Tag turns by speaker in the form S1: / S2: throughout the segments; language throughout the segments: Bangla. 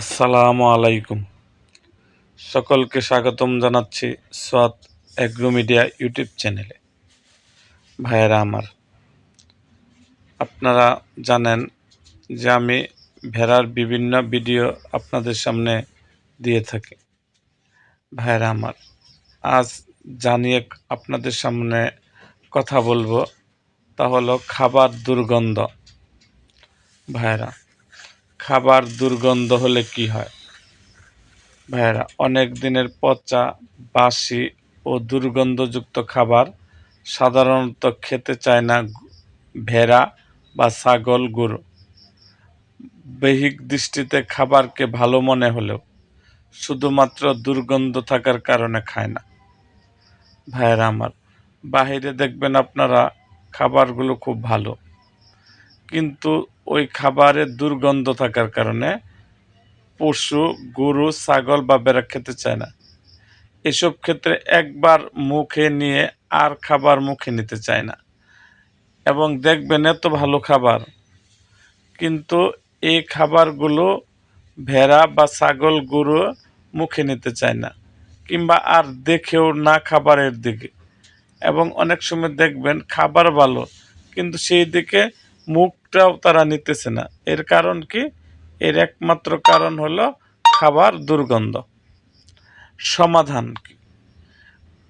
S1: আসসালামু আলাইকুম। সকলকে স্বাগতম জানাচ্ছি সোয়াত অ্যাগ্রো মিডিয়া ইউটিউব চ্যানেলে। ভাইয়েরা আমার, আপনারা জানেন যে আমি ভেড়ার বিভিন্ন ভিডিও আপনাদের সামনে দিয়ে থাকি। ভাইয়েরা আমার, আজ জানিয়ে আপনাদের সামনে কথা বলব, তা হলো খাবার দুর্গন্ধ। ভাইয়েরা খাবার দুর্গন্ধ হলে কি হয়? ভাইয়েরা, অনেক দিনের পচা, বাসি ও দুর্গন্ধযুক্ত খাবার সাধারণত খেতে চায় না ভেড়া বা ছাগল গরু। দৈহিক দৃষ্টিতে খাবারকে ভালো মনে হলেও শুধুমাত্র দুর্গন্ধ থাকার কারণে খায় না। ভাইয়েরা আমার, বাহিরে দেখবেন আপনারা খাবারগুলো খুব ভালো। কিন্তু ওই খাবারের দুর্গন্ধ থাকার কারণে পশু, গরু, ছাগল বা বেড়া খেতে চায় না। এসব ক্ষেত্রে একবার মুখে নিয়ে আর খাবার মুখে নিতে চায় না। এবং দেখবেন এত ভালো খাবার। কিন্তু এই খাবারগুলো ভেড়া বা ছাগল, গরু মুখে নিতে চায় না কিংবা আর দেখেও না খাবারের দিকে। এবং অনেক সময় দেখবেন খাবার ভালো, কিন্তু সেই দিকে মুখটাও তারা নিতেছে না। এর কারণ কি? এর একমাত্র কারণ হলো খাবার দুর্গন্ধ। সমাধান কি?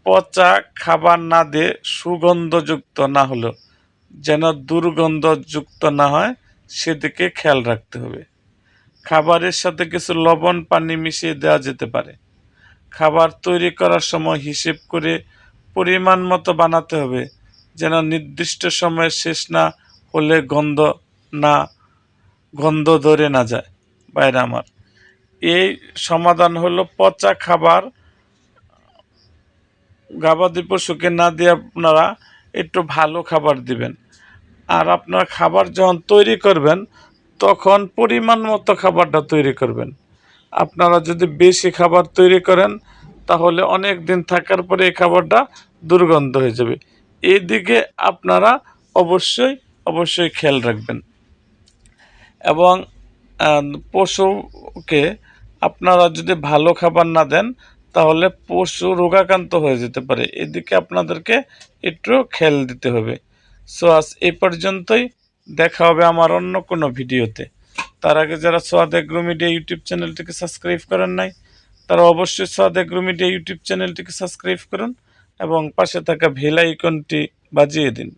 S1: পচা খাবার না দিয়ে সুগন্ধযুক্ত না হলো যেন দুর্গন্ধযুক্ত না হয়, সেদিকে খেয়াল রাখতে হবে। খাবারের সাথে কিছু লবণ পানি মিশিয়ে দেওয়া যেতে পারে। খাবার তৈরি করার সময় হিসেব করে পরিমাণ মতো বানাতে হবে, যেন নির্দিষ্ট সময়ে শেষ না হলে গন্ধ না, গন্ধ ধরে না যায়, বাইরে আমার। এই সমাধান হলো পচা খাবার। গাবাদি পশুকে না দিয়ে আপনারা একটু ভালো খাবার দিবেন। আর আপনারা খাবার যখন তৈরি করবেন, তখন পরিমাণ মতো খাবারটা তৈরি করবেন। আপনারা যদি বেশি খাবার তৈরি করেন, তাহলে অনেক দিন থাকার পরে এই খাবারটা দুর্গন্ধ হয়ে যাবে। এই দিকে আপনারা অবশ্যই অবশ্যই খেয়াল রাখবেন। এবং পশুকে আপনারা যদি ভালো খাবার না দেন, তাহলে পশু রোগাক্রান্ত হয়ে যেতে পারে। এদিকে আপনাদেরকে একটু খেয়াল দিতে হবে। সো, আজ এই পর্যন্তই। দেখা হবে আমার অন্য কোনো ভিডিওতে। তার আগে যারা সোয়াদ এগ্রো মিডিয়া ইউটিউব চ্যানেলটিকে সাবস্ক্রাইব করেন নাই, তারা অবশ্যই সোয়াদ এগ্রো মিডিয়া ইউটিউব চ্যানেলটিকে সাবস্ক্রাইব করুন এবং পাশে থাকা ভেল আইকনটি বাজিয়ে দিন।